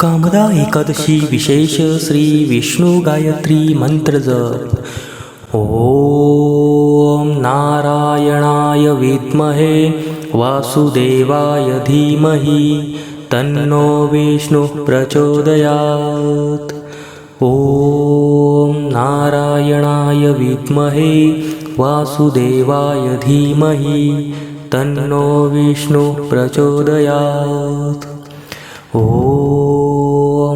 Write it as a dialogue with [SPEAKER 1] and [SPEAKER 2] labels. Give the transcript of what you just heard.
[SPEAKER 1] कामदा एकादशी विशेष श्री विष्णू गायत्री जप। ओम नारायणाय विद्महे वासुदेवाय धीमहि तन्नो विष्णु प्रचोदयात्। ॐ नारायणाय विद्महे वासुदेवाय धीमहि तन्नो विष्णु प्रचोदयात्। ॐ